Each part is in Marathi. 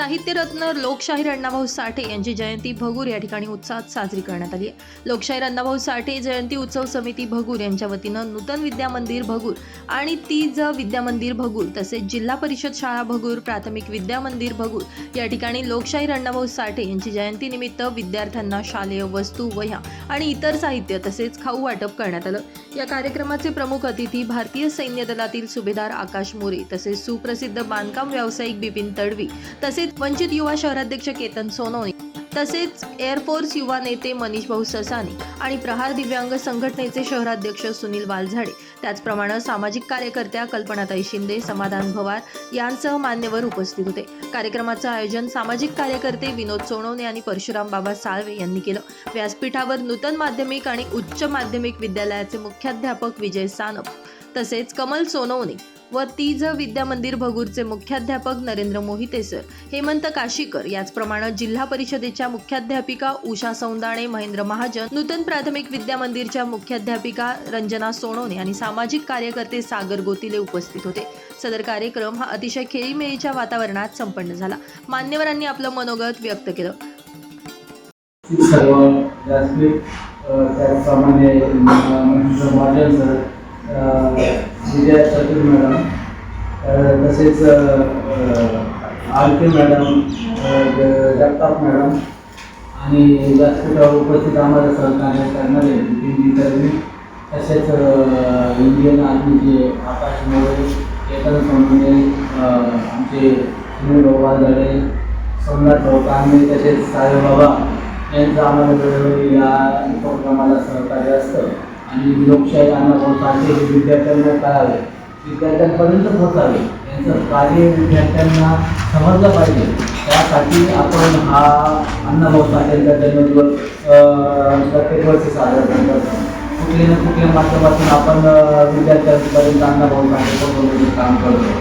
साहित्यरत्न लोकशाहीर अण्णाभाऊ साठे यांची जयंती भगूर या ठिकाणी उत्साहात साजरी करण्यात आली आहे. लोकशाहीर अण्णाभाऊ साठे जयंती उत्सव समिती भगूर यांच्या वतीनं नूतन विद्या मंदिर भगूर आणि तीज विद्या मंदिर भगूर तसेच जिल्हा परिषद शाळा भगूर प्राथमिक विद्या मंदिर भगूर या ठिकाणी लोकशाहीर अण्णाभाऊ साठे यांची जयंतीनिमित्त विद्यार्थ्यांना शालेय वस्तू वह्या आणि इतर साहित्य तसेच खाऊ वाटप करण्यात आलं. या कार्यक्रमाचे प्रमुख अतिथी भारतीय सैन्य दलातील सुभेदार आकाश मोरे तसेच सुप्रसिद्ध बांधकाम व्यावसायिक बिपिन तडवी तसेच वंचित युवा शहराध्यक्ष केतन सोनवणे तसेच एअरफोर्स युवा नेते मनीष भाऊ ससानी आणि प्रहार दिव्यांग संघटनेचे शहराध्यक्ष सुनील वालझाडे त्याचप्रमाणे सामाजिक कार्यकर्त्या कल्पनाताई शिंदे समाधान भवार यांसह मान्यवर उपस्थित होते. कार्यक्रमाचं आयोजन सामाजिक कार्यकर्ते विनोद सोनवणे आणि परशुराम बाबा साळवे यांनी केलं. व्यासपीठावर नूतन माध्यमिक आणि उच्च माध्यमिक विद्यालयाचे मुख्याध्यापक विजय सानप तसेच कमल सोनवणे व तीज विद्या मंदिर भगूरचे मुख्याध्यापक नरेंद्र मोहिते सर हेमंत काशीकर याचप्रमाणे जिल्हा परिषदेच्या मुख्याध्यापिका उषा सौंदाणे महेंद्र महाजन नूतन प्राथमिक विद्या मंदिरच्या मुख्याध्यापिका रंजना सोनोने आणि सामाजिक कार्यकर्ते सागर गोतिले उपस्थित होते. सदर कार्यक्रम हा अतिशय खेळीमेळीच्या वातावरणात संपन्न झाला. मान्यवरांनी आपलं मनोगत व्यक्त केलं. सर्व त्याचप्रमाणे महाजन सर विजय चतुर मॅडम तसेच R K madam Jagtap madam आणि व्यासपीठावर उपस्थित आम्हाला सहकार्य करणारे दिल्ली तर्वी तसेच इंडियन आर्मीचे आकाश मोरे केतन सोनवणे आमचे सुनील झाले सोमनाथ चौकांनी तसेच साईबाबा यांचं आम्हाला वेळोवेळी या उपक्रमाला सहकार्य असतं. आणि लोकशाही अण्णाभाऊ साठे विद्यार्थ्यांना कळावे. विद्यार्थ्यांपर्यंत पोहोचावे. यांचं कार्य विद्यार्थ्यांना समजलं पाहिजे. त्यासाठी आपण हा अण्णाभाऊ साठेंचा जन्मदिवस प्रत्येक वर्षी साजरा करत असतो कुठल्या ना कुठल्या माध्यमातून आपण विद्यार्थ्यांपर्यंत अण्णाभाऊ साठे पोहोचवण्याचं काम करतो.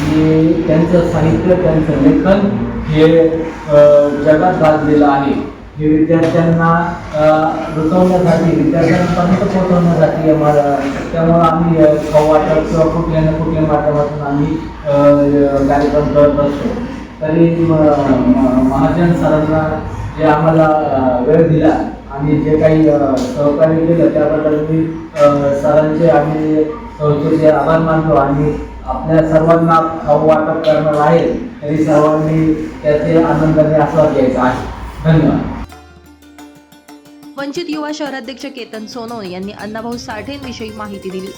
आणि त्यांचं साहित्य त्यांचं लेखन हे जगात गाजलेलं आहे. हे विद्यार्थ्यांना रुचवण्यासाठी विद्यार्थ्यांपर्यंत पोहोचवण्यासाठी आम्हाला त्यामुळं आम्ही वाटप किंवा कुठल्या ना कुठल्या माध्यमातून आम्ही कार्यक्रम करत असतो. तरी महाजन सरांना जे आम्हाला वेळ दिला आणि जे काही सहकार्य केलं त्याबद्दल मी सरांचे आणि संस्थेचे आभार मानतो. आणि आपल्या सर्वांना खाऊ वाटप करणार आहे तरी सर्वांनी त्याचे आनंदाने आस्वाद घ्यायचा आहे. धन्यवाद. वंचित युवा शहराध्यक्ष केतन सोनवणे यांनी अण्णाभाऊ साठेंविषयी माहिती दिली.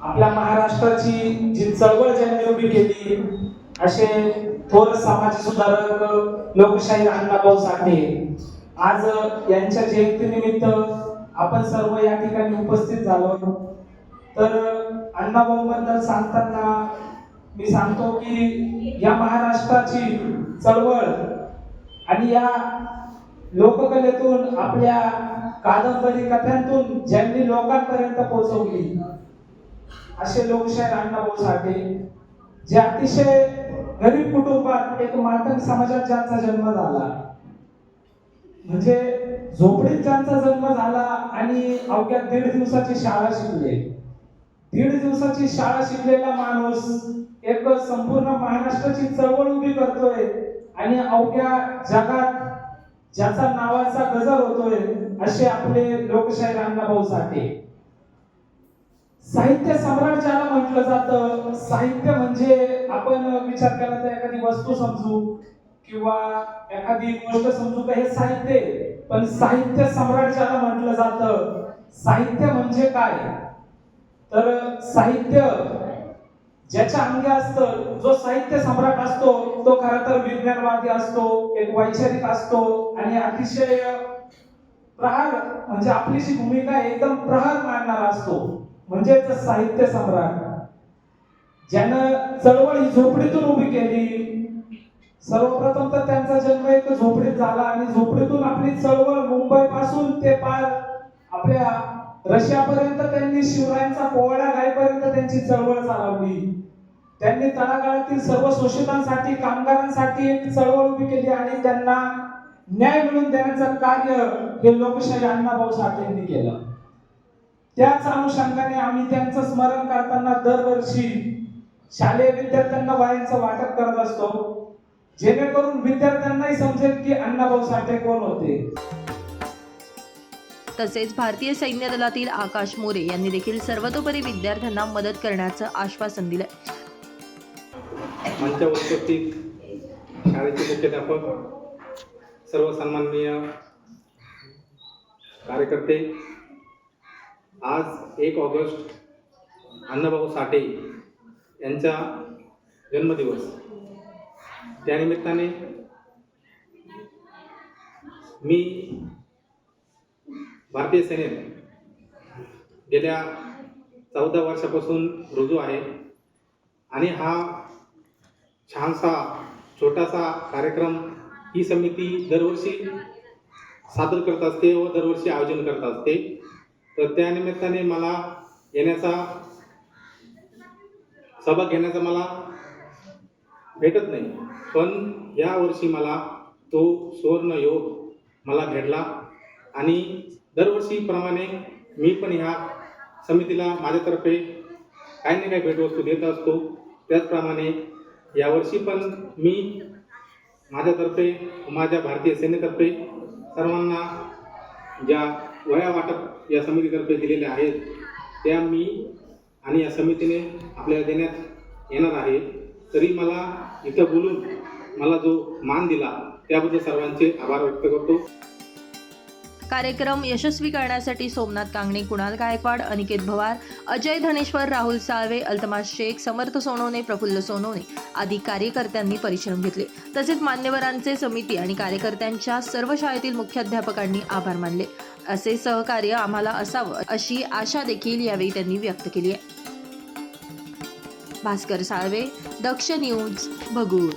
आपल्या महाराष्ट्राची जी चळवळ ज्यांनी उभी केली असे थोर समाज सुधारक लोकशाही अण्णाभाऊ साठे आज यांच्या जयंतीनिमित्त आपण सर्व या ठिकाणी उपस्थित झालो. तर अण्णाभाऊ बद्दल सांगताना मी सांगतो की या महाराष्ट्राची चळवळ आणि या लोककलेतून आपल्या कादंबरी कथांतून ज्यांनी लोकांपर्यंत पोहोचवली असे लोकशाहीर अण्णाभाऊ साठे जे अतिशय गरीब कुटुंबात एक मातंग समाजात ज्यांचा जन्म झाला म्हणजे झोपडीत ज्यांचा जन्म झाला आणि अवघ्या दीड दिवसाची शाळा शिकले. दीड दिवसाची शाळा शिकलेला माणूस एक संपूर्ण महाराष्ट्राची चळवळ उभी करतोय आणि अवघ्या जगात ज्याचा नावाचा गजर होतोय असे आपले लोकशाहीर अण्णाभाऊ साठे. साहित्य सम्राट ज्याला म्हटलं जातं. साहित्य म्हणजे आपण विचार केला तर एखादी वस्तू समजू किंवा एखादी गोष्ट समजू का हे साहित्य पण साहित्य सम्राट ज्याला म्हटलं जातं. साहित्य म्हणजे काय? तर साहित्य ज्याच्या अंगी असतं जो साहित्य सम्राट असतो तो खर तर विज्ञानवादी असतो एक वैचारिक असतो आणि अतिशय प्रहार म्हणजे आपली जी भूमिका एकदम प्रहार मांडणारा असतो. म्हणजेच साहित्य सम्राट. ज्यानं चळवळ ही झोपडीतून उभी केली. सर्वप्रथम तर त्यांचा जन्म एक झोपडीत झाला आणि झोपडीतून आपली चळवळ मुंबई पासून ते पार आपल्या रशियापर्यंत त्यांनी शिवरायांचा पोवाडा गायपर्यंत त्यांची चळवळ चालवली. त्यांनी तळागाळातील सर्व शोषितांसाठी कामगारांसाठी एक चळवळ उभी केली आणि त्यांना न्याय मिळवून देण्याचं कार्य हे लोकशाही अण्णाभाऊ साठेंनी केलं. त्याच अनुषंगाने आम्ही त्यांचं स्मरण करताना दरवर्षी शालेय विद्यार्थ्यांना वयांचं वाटप करत असतो. जेणेकरून विद्यार्थ्यांनाही समजेल की अण्णाभाऊ साठे कोण होते. तसेच भारतीय सैन्य दलातील आकाश मोरे यांनी देखील सर्वतोपरी विद्यार्थ्यांना मदत करण्याचं आश्वासन दिलं मंचावर उपस्थित शाळेचे मुख्याध्यापक सर्व सन्माननीय कार्यकर्ते आज एक ऑगस्ट अण्णाभाऊ साठे यांचा जन्मदिवस. त्यानिमित्ताने मी भारतीय सेनेत गेल्या चौदा वर्षापासून रुजू आहे. आणि हा छानसा छोटासा कार्यक्रम ही समिती दरवर्षी सादर करत असते व दरवर्षी आयोजन करत असते. तर त्यानिमित्ताने मला येण्याचा सहभाग घेण्याचा मला भेटत नाही. पण यावर्षी मला तो सुवर्ण योग मला भेटला आणि दरवर्षीप्रमाणे मी पण ह्या समितीला माझ्यातर्फे काही ना काही भेटवस्तू देत असतो. त्याचप्रमाणे यावर्षी पण मी माझ्यातर्फे माझ्या भारतीय सेनेतर्फे सर्वांना ज्या वया वाटप या समितीतर्फे दिलेल्या आहेत त्या मी आणि या समितीने आपल्याला देण्यात येणार आहे. तरी मला इथं बोलून मला जो मान दिला त्याबद्दल सर्वांचे आभार व्यक्त करतो. कार्यक्रम यशस्वी करण्यासाठी सोमनाथ कांगणे कुणाल गायकवाड अनिकेत भवार अजय धनेश्वर राहुल साळवे अल्तमास शेख समर्थ सोनवणे प्रफुल्ल सोनवणे आदी कार्यकर्त्यांनी परिश्रम घेतले. तसेच मान्यवरांचे समिती आणि कार्यकर्त्यांच्या सर्व शाळेतील मुख्याध्यापकांनी आभार मानले. असे सहकार्य आम्हाला असावं अशी आशा देखील यावेळी त्यांनी व्यक्त केली आहे. भास्कर साळवे दक्ष न्यूज भगूर.